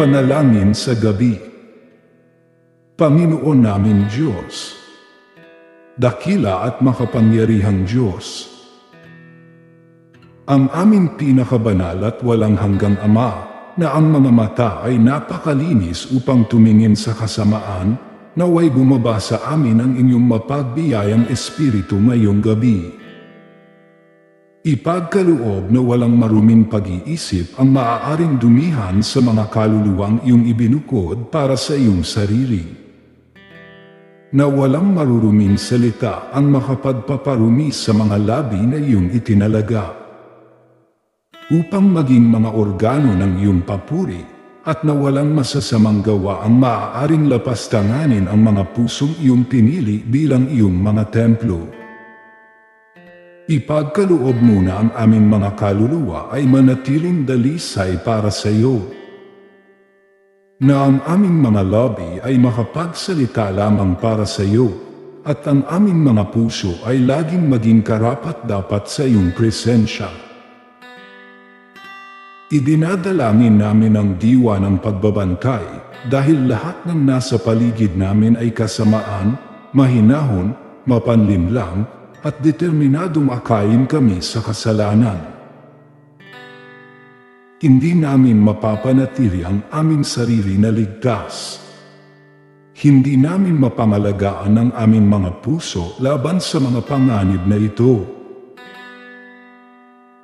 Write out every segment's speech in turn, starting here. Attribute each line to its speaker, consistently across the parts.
Speaker 1: Panalangin sa gabi. Panginoon namin Diyos, dakila at makapangyarihang Diyos, ang aming pinakabanal at walang hanggang Ama, na ang mga mata ay napakalinis upang tumingin sa kasamaan, naway bumaba sa amin ang inyong mapagbiyayang Espiritu ngayong gabi. Ipagkaloob na walang maruming pag-iisip ang maaaring dumihan sa mga kaluluwang iyong ibinukod para sa iyong sarili. Na walang maruruming salita ang makapagpaparumi sa mga labi na iyong itinalaga. Upang maging mga organo ng iyong papuri at na walang masasamang gawa ang maaaring lapastanganin ang mga pusong iyong pinili bilang iyong mga templo. Ipagkaloob muna ang aming mga kaluluwa ay manatiling dalisay para sa iyo. Na ang aming mga lobby ay makapagsalita lamang para sa iyo, at ang aming mga puso ay laging maging karapat dapat sa iyong presensya. Idinadalangin namin ang diwa ng pagbabantay dahil lahat ng nasa paligid namin ay kasamaan, mahinahon, mapanlimlang, at determinadong akayin kami sa kasalanan. Hindi namin mapapanatili ang aming sarili na ligtas. Hindi namin mapangalagaan ang aming mga puso laban sa mga panganib na ito.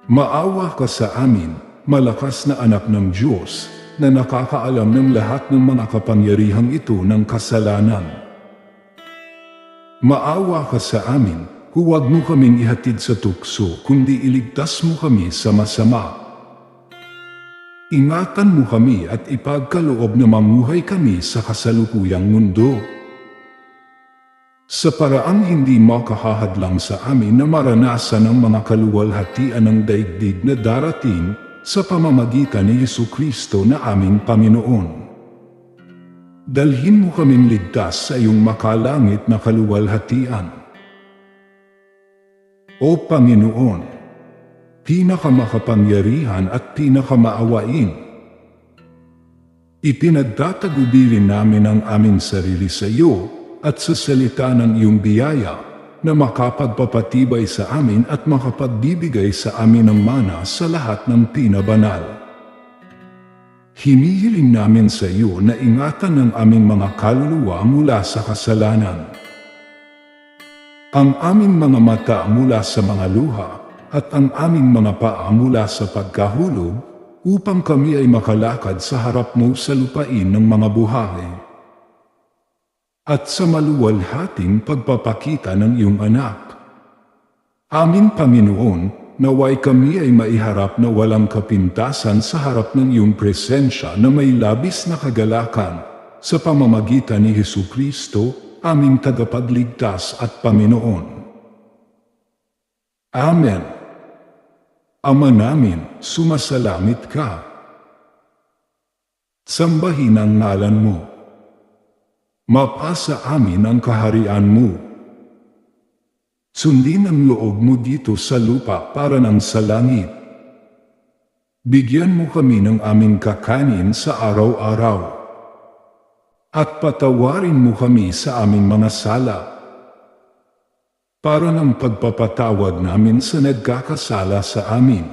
Speaker 1: Maawa ka sa amin, malakas na anak ng Diyos, na nakakaalam ng lahat ng mga kapangyarihang ito ng kasalanan. Maawa ka sa amin, Huwag mo kaming ihatid sa tukso, kundi iligtas mo kami sa masama. Ingatan mo kami at ipagkaloob na mamuhay kami sa kasalukuyang mundo. Sa paraang hindi makahahadlang sa amin na maranasan ang mga kaluwalhatian ng daigdig na darating sa pamamagitan ni Yesu Kristo na aming Panginoon. Dalhin mo kaming ligtas sa iyong makalangit na kaluwalhatian. O Panginoon, pinakamakapangyarihan at pinakamaawain. Ipinagtatagubilin namin ang aming sarili sa iyo at sa salita ng iyong biyaya na makapagpapatibay sa amin at makapagbibigay sa amin ng mana sa lahat ng pinabanal. Hinihiling namin sa iyo na ingatan ng aming mga kaluluwa mula sa kasalanan ang aming mga mata mula sa mga luha at ang aming mga paa mula sa pagkahulog upang kami ay makalakad sa harap mo sa lupain ng mga buhay. At sa maluwalhating pagpapakita ng iyong anak. Aming Panginoon, naway kami ay maiharap na walang kapintasan sa harap ng iyong presensya na may labis na kagalakan sa pamamagitan ni Hesu Kristo aming tagapagligtas at Panginoon. Amen. Ama namin, sumasalamit ka. Sambahin ang ngalan mo. Mapasa amin ang kaharian mo. Sundin ang loob mo dito sa lupa para ng sa langit. Bigyan mo kami ng aming kakanin sa araw-araw at patawarin mo kami sa aming mga sala. Para ng pagpapatawad namin sa nagkakasala sa amin.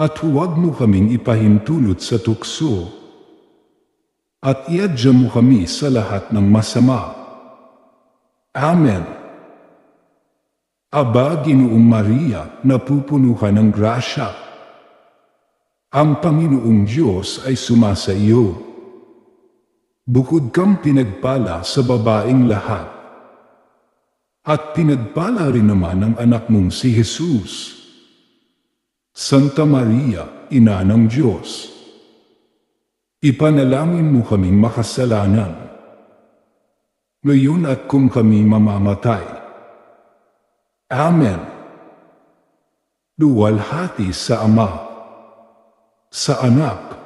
Speaker 1: At huwag mo kaming ipahintulot sa tukso. At iadya mo kami sa lahat ng masama. Amen. Aba, Ginoong Maria, napupuno ka ng grasya. Ang Panginoong Diyos ay sumasa iyo. Bukod kang pinagpala sa babaing lahat. At pinagpala rin naman ang anak mong si Jesus. Santa Maria, Ina ng Diyos. Ipanalangin mo kaming makasalanan. Ngayon at kung kami mamamatay. Amen. Luwalhati sa Ama, sa Anak,